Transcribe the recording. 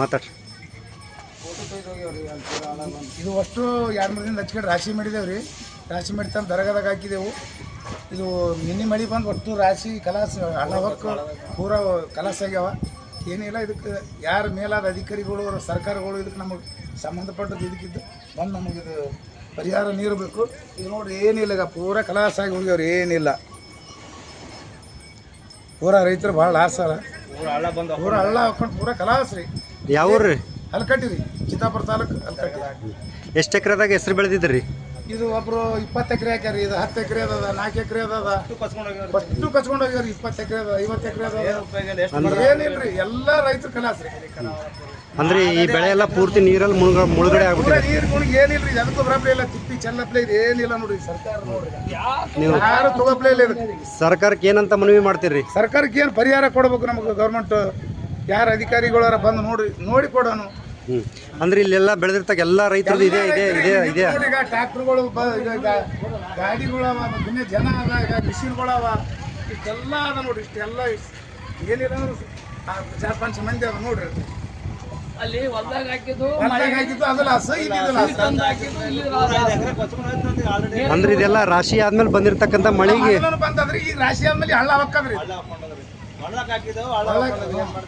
ಮಾತಾಡ್ರಿ. ಇದು ಅಷ್ಟು ಎರಡು ಮೂರು ದಿನ ಹಚ್ಕೊಂಡು ರಾಶಿ ಮಾಡಿದೇವು ರೀ. ರಾಶಿ ಮಾಡಿ ತಂದು ದರಗದಾಗ ಹಾಕಿದೆವು. ಇದು ನಿನ್ನೆ ಮಳೆ ಬಂದು ಒಟ್ಟು ರಾಶಿ ಕಲಾಸ ಹಳ್ಳ ಹೊಕ್ಕು ಪೂರ ಕಲಾಸ ಆಗ್ಯಾವ. ಏನಿಲ್ಲ ಇದಕ್ಕೆ ಯಾರು ಮೇಲಾದ ಅಧಿಕಾರಿಗಳು ಸರ್ಕಾರಗಳು ಇದಕ್ಕೆ ನಮಗೆ ಸಂಬಂಧಪಟ್ಟದ್ದು ಇದಕ್ಕಿದ್ದು. ಬಂದು ನಮಗೆ ಇದು ಪರಿಹಾರ ನೀರು ಬೇಕು ಇದು ನೋಡ್ರಿ ಏನಿಲ್ಲ ಈಗ ಪೂರ ಕಲಾಸ ಆಗಿ ಹೋಗ್ಯಾವ್ರಿ ಏನಿಲ್ಲ. ಪೂರ ರೈತರು ಭಾಳ ಲಾಸ್ ಅಲ್ಲ ಪೂರ ಹಳ್ಳ ಹಾಕೊಂಡು ಪೂರ ಕಲಾಸ್ ರೀ ಯಾವ ಊರು ರೀ ಅಲ್ಲಿ ರೀ ಚಿತ್ತಾಪುರ ತಾಲೂಕು ಹಲ್ಕಟ್ಟಿ. ಎಷ್ಟು ಎಕರೆದಾಗ ಹೆಸರು ಬೆಳೆದಿದ್ರಿ? ಇದು ಒಬ್ರು ಇಪ್ಪತ್ತು ಎಕರೆ ಹಾಕ್ಯಾರ ಇದು ಹತ್ತು ಎಕರೆ ಅದ ನಾಲ್ಕು ಎಕರೆ ಅದ ಫಸ್ಟು ಕಚ್ಕೊಂಡು ಹೋಗ್ಯಾರ ಇಪ್ಪತ್ತು ಎಕರೆ ಅದ ಐವತ್ತು ಎಕರೆ ಅದ ಏನಿಲ್ರಿ ಎಲ್ಲ ರೈತರು ಕಲಾಸ ರೀ ಅಂದ್ರೆ ಈ ಬೆಳೆ ಎಲ್ಲ ಪೂರ್ತಿ ನೀರಲ್ಲಿ ಮುಳುಗ ಮುಳುಗಡೆ ಆಗುತ್ತೆ ಆಗ್ಬಿಟ್ಟಿದೆ ನೀರು ಮುಳುಗಿ ಏನಿಲ್ರಿ ಅದಕ್ಕೂ ಬರಪ್ಲೆ ಇಲ್ಲ ತಿಪ್ಪಿ ಚೆನ್ನಪ್ಲೆ ಇದು ಏನಿಲ್ಲ ನೋಡ್ರಿ ಸರ್ಕಾರ ನೋಡ್ರಿ. ಯಾರು ತಗೋಪ್ಲೆ ಇಲ್ಲ ಸರ್ಕಾರಕ್ಕೆ ಏನಂತ ಮನವಿ ಮಾಡ್ತೀರಿ? ಸರ್ಕಾರಕ್ಕೆ ಏನು ಪರಿಹಾರ ಕೊಡ್ಬೇಕು ನಮಗೆ ಗೌರ್ಮೆಂಟ್ ಯಾರು ಅಧಿಕಾರಿಗಳಾರ ಬಂದು ನೋಡ್ರಿ ನೋಡಿ ಕೊಡೋಣ ಹ್ಮ್. ಅಂದ್ರೆ ಇಲ್ಲೆಲ್ಲ ಬೆಳೆದಿರ್ತಕ್ಕ ಎಲ್ಲ ರೈತರು ಇದೆ ಇದೆ ಇದೆ ಇದೆ. ಈಗ ಟ್ರ್ಯಾಕ್ಟರ್ಗಳು ಬ ಈಗ ಗಾ- ಗಾಡಿಗಳು ಜನ ಅದ ಈಗ ಮಿಷಿನ್ಗಳು ಅವ ಇಷ್ಟೆಲ್ಲ ಅದ ನೋಡ್ರಿ ಇಷ್ಟೆಲ್ಲ ಇಷ್ಟ್- ಏನಿಲ್ಲ ಚಾರ್ ಪಂಚ ಮಂದಿ ಅದ ನೋಡ್ರಿ ಅಲ್ಲಿ ಹೊಲ್ದಾಗ ಹಾಕಿದ್ದು. ಅಂದ್ರೆ ಇದೆಲ್ಲ ರಾಶಿ ಆದ್ಮೇಲೆ ಬಂದಿರತಕ್ಕಂತ ಮಳೆಗೆ. ಬಂತಂದ್ರೆ ಈ ರಾಶಿ ಆದ್ಮೇಲೆ ಹಳ್ಳ ಹಾಕದ್ರಿ.